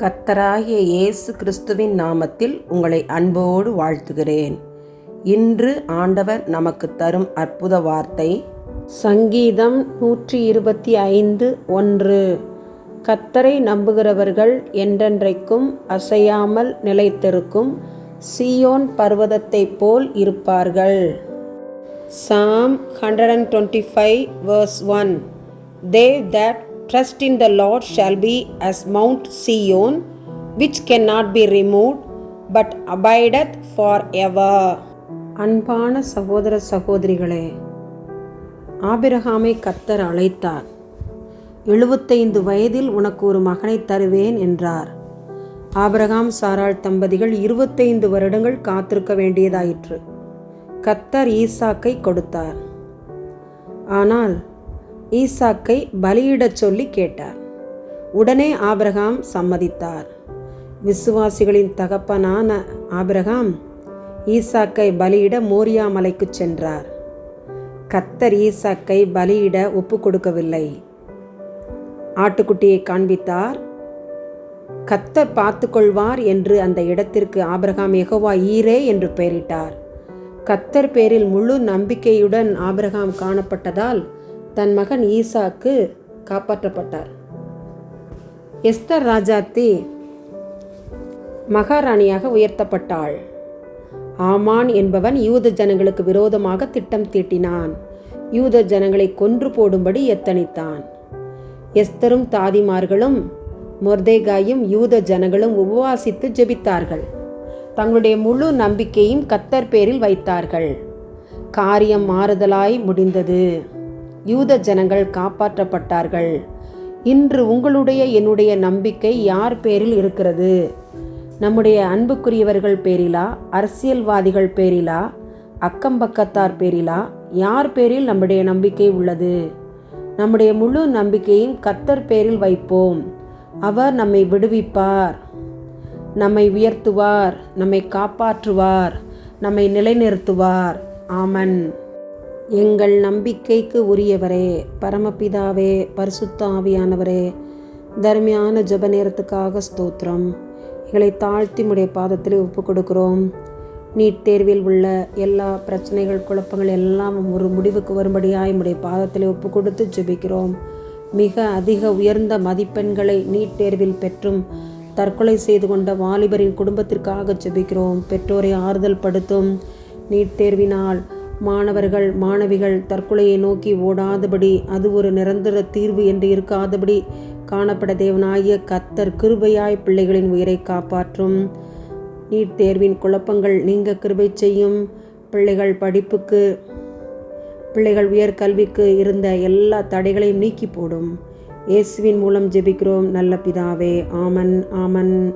கத்தராகிய இயேசு கிறிஸ்துவின் நாமத்தில் உங்களை அன்போடு வாழ்த்துகிறேன். இன்று ஆண்டவர் நமக்கு தரும் அற்புத வார்த்தை சங்கீதம் நூற்றி இருபத்தி ஐந்து ஒன்று. கத்தரை நம்புகிறவர்கள் என்றென்றைக்கும் அசையாமல் நிலைத்திருக்கும் சியோன் பர்வதத்தைப் போல் இருப்பார்கள். Psalm hundred and twenty five verse one. They that trust in the Lord shall be as Mount can which cannot be removed, but abideth forever. அன்பான சகோதர சகோதரிகளே ஆபிரகாமை கத்தர் அழைத்தார். எழுபத்தைந்து வயதில் உனக்கு ஒரு மகனை தருவேன் என்றார். ஆபிரகாம் சாராள் தம்பதிகள் இருபத்தைந்து வருடங்கள் காத்திருக்க வேண்டியதாயிற்று. கத்தர் ஈசாக்கை கொடுத்தார். ஆனால் ஈசாக்கை பலியிடச் சொல்லி கேட்டார். உடனே ஆபிரகாம் சம்மதித்தார். விசுவாசிகளின் தகப்பனான ஆபிரகாம் ஈசாக்கை பலியிட மோரியா மலைக்கு சென்றார். கத்தர் ஈசாக்கை பலியிட ஒப்பு கொடுக்கவில்லை. ஆட்டுக்குட்டியை காண்பித்தார். கத்தர் பார்த்துக்கொள்வார் என்று அந்த இடத்திற்கு ஆபிரகாம் எகோவா ஈரே என்று பெயரிட்டார். கத்தர் பேரில் முழு நம்பிக்கையுடன் ஆபிரகாம் காணப்பட்டதால் தன் மகன் ஈசாக்கு காப்பாற்றப்பட்டார். எஸ்தர் ராஜாத்தி மகாராணியாக உயர்த்தப்பட்டாள். ஆமான் என்பவன் யூத ஜனங்களுக்கு விரோதமாக திட்டம் தீட்டினான். யூத ஜனங்களை கொன்று போடும்படி எத்தனித்தான். எஸ்தரும் தாதிமார்களும் மொர்தேகாயும் யூத ஜனங்களும் உபவாசித்து ஜெபித்தார்கள். தங்களுடைய முழு நம்பிக்கையும் கத்தர் பேரில் வைத்தார்கள். காரியம் மாறுதலாய் முடிந்தது. யூத ஜனங்கள் காப்பாற்றப்பட்டார்கள். இன்று உங்களுடைய என்னுடைய நம்பிக்கை யார் பேரில் இருக்கிறது? நம்முடைய அன்புக்குரியவர்கள் பேரிலா? அரசியல்வாதிகள் பேரிலா? அக்கம்பக்கத்தார் பேரிலா? யார் பேரில் நம்முடைய நம்பிக்கை உள்ளது? நம்முடைய முழு நம்பிக்கையும் கத்தர் பேரில் வைப்போம். அவர் நம்மை விடுவிப்பார். நம்மை உயர்த்துவார். நம்மை காப்பாற்றுவார். நம்மை நிலைநிறுத்துவார். ஆமன். எங்கள் நம்பிக்கைக்கு உரியவரே பரமபிதாவே பரிசுத்த ஆவியானவரே தர்மியான ஜப நேரத்துக்காக ஸ்தோத்திரம். எங்களை தாழ்த்தி முடைய பாதத்தில் ஒப்பு கொடுக்கிறோம் நீட் தேர்வில் உள்ள எல்லா பிரச்சனைகள் குழப்பங்கள் எல்லாம் ஒரு முடிவுக்கு வரும்படியாய் உடைய பாதத்தில் ஒப்பு கொடுத்து ஜெபிக்கிறோம். மிக அதிக உயர்ந்த மதிப்பெண்களை நீட் தேர்வில் பெற்றும் தற்கொலை செய்து கொண்ட வாலிபரின் குடும்பத்திற்காக ஜெபிக்கிறோம். பெற்றோரை ஆறுதல் படுத்தும் நீட் தேர்வினால் மாணவர்கள் மாணவிகள் தற்கொலையை நோக்கி ஓடாதபடி அது ஒரு நிரந்தர தீர்வு என்று இருக்காதபடி காணப்பட தேவனாகிய கத்தர் கிருபையாய் பிள்ளைகளின் உயிரை காப்பாற்றும். நீட் தேர்வின் குழப்பங்கள் நீங்க கிருபை செய்யும். பிள்ளைகள் படிப்புக்கு பிள்ளைகள் உயர்கல்விக்கு இருந்த எல்லா தடைகளையும் நீக்கி போடும். இயேசுவின் மூலம் ஜெபிக்கிறோம். நல்ல பிதாவே ஆமன் ஆமன்.